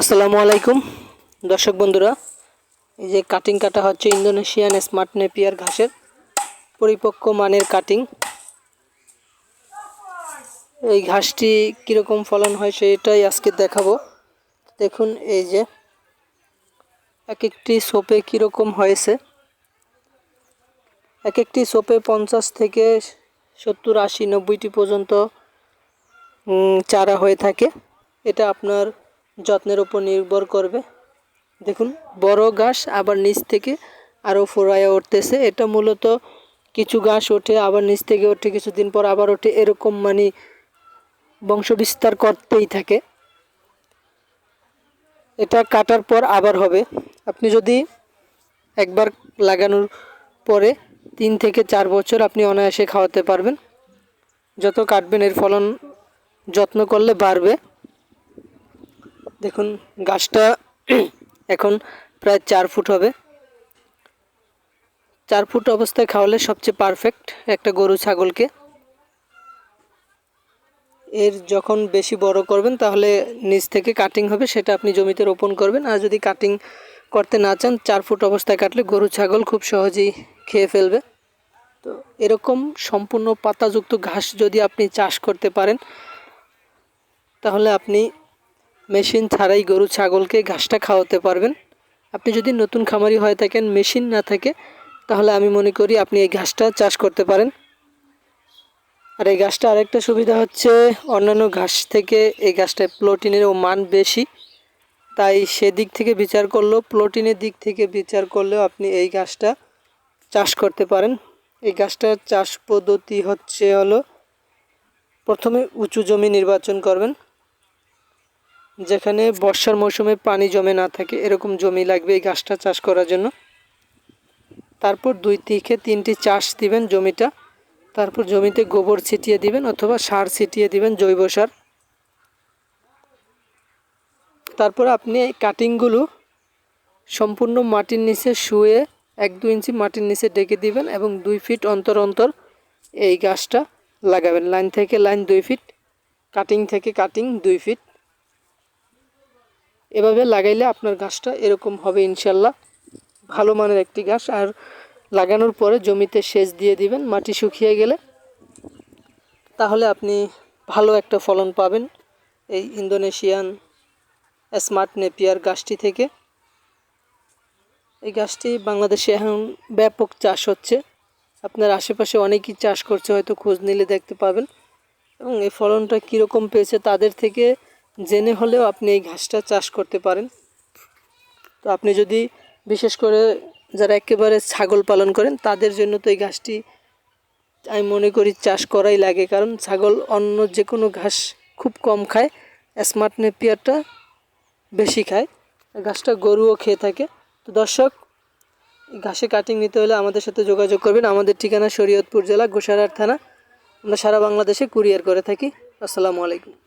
আসসালামু আলাইকুম। দর্শক বন্ধুরা, এই যে কাটিং কাটা হচ্ছে ইন্দোনেশিয়ান স্মার্ট নেপিয়ার ঘাসের পরিপক্ক মানের কাটিং এই ঘাসটি কীরকম ফলন হয় সেটাই আজকে দেখাবো। দেখুন, এই যে এক একটি সোপে কীরকম হয়েছে। এক একটি সোপে পঞ্চাশ থেকে সত্তর, আশি, নব্বইটি পর্যন্ত চারা হয়ে থাকে। এটা আপনার যত্নের উপর নির্ভর করবে। দেখুন, বড় ঘাস আবার নিচ থেকে আরও ফোরায়া উঠতেছে। এটা মূলত কিছু ঘাস ওঠে, আবার নিচ থেকে ওঠে, কিছুদিন পর আবার ওঠে। এরকম মানে বংশ বিস্তার করতেই থাকে। এটা কাটার পর আবার হবে। আপনি যদি একবার লাগানোর পরে তিন থেকে চার বছর আপনি অনায়াসে খাওয়াতে পারবেন। যত কাটবেন, এর ফলন যত্ন করলে বাড়বে। দেখুন, গাছটা এখন প্রায় চার ফুট হবে। চার ফুট অবস্থায় খাওয়ালে সবচেয়ে পারফেক্ট একটা গরু ছাগলকে। এর যখন বেশি বড় করবেন, তাহলে নিচ থেকে কাটিং হবে, সেটা আপনি জমিতে রোপণ করবেন। আর যদি কাটিং করতে না চান, চার ফুট অবস্থায় কাটলে গরু ছাগল খুব সহজেই খেয়ে ফেলবে। তো এরকম সম্পূর্ণ পাতাযুক্ত ঘাস যদি আপনি চাষ করতে পারেন, তাহলে আপনি মেশিন ছাড়াই গরু, ছাগলকে ঘাসটা খাওয়াতে পারবেন। আপনি যদি নতুন খামারি হয়ে থাকেন, মেশিন না থাকে, তাহলে আমি মনে করি আপনি এই ঘাসটা চাষ করতে পারেন। আর এই গাছটা আরেকটা সুবিধা হচ্ছে, অন্যান্য ঘাস থেকে এই গাছটায় প্রোটিনেরও মান বেশি। তাই সেদিক থেকে বিচার করলেও প্রোটিনের দিক থেকে বিচার করলেও আপনি এই গাছটা চাষ করতে পারেন। এই গাছটার চাষ পদ্ধতি হচ্ছে হলো, প্রথমে উঁচু জমি নির্বাচন করবেন। যেখানে বর্ষার মৌসুমে পানি জমে না থাকে, এরকম জমি লাগবে এই গাছটা চাষ করার জন্য। তারপর দুই থেকে তিনটি চাষ দিবেন জমিটা। তারপর জমিতে গোবর ছিটিয়ে দিবেন অথবা সার ছিটিয়ে দিবেন, জৈব সার। তারপর আপনি এই কাটিংগুলো সম্পূর্ণ মাটির নিচে শুয়ে এক দু ইঞ্চি মাটির নিচে ডেকে দিবেন এবং দুই ফিট অন্তর অন্তর এই গাছটা লাগাবেন। লাইন থেকে লাইন দুই ফিট, কাটিং থেকে কাটিং দুই ফিট। এভাবে লাগাইলে আপনার গাছটা এরকম হবে ইনশাল্লাহ। ভালো মানের একটি গাছ। আর লাগানোর পরে জমিতে সেচ দিয়ে দিবেন, মাটি শুকিয়ে গেলে। তাহলে আপনি ভালো একটা ফলন পাবেন এই ইন্দোনেশিয়ান স্মার্ট নেপিয়ার গাছটি থেকে। এই গাছটি বাংলাদেশে এখন ব্যাপক চাষ হচ্ছে। আপনার আশেপাশে অনেকেই চাষ করছে, হয়তো খোঁজ নিলে দেখতে পাবেন। এবং এই ফলনটা কীরকম পেয়েছে তাদের থেকে জেনে হলেও আপনি এই ঘাসটা চাষ করতে পারেন। তো আপনি যদি বিশেষ করে যারা একেবারে ছাগল পালন করেন, তাদের জন্য তো এই ঘাসটি আমি মনে করি চাষ করাই লাগে। কারণ ছাগল অন্য যে কোনো ঘাস খুব কম খায়, স্মার্ট নেপিয়ারটা বেশি খায়। ঘাসটা গরুও খেয়ে থাকে। তো দর্শক ঘাসে কাটিং নিতে হলে আমাদের সাথে যোগাযোগ করবেন। আমাদের ঠিকানা শরীয়তপুর জেলা, গোসারার থানা। আমরা সারা বাংলাদেশে কুরিয়ার করে থাকি। আসসালামু আলাইকুম।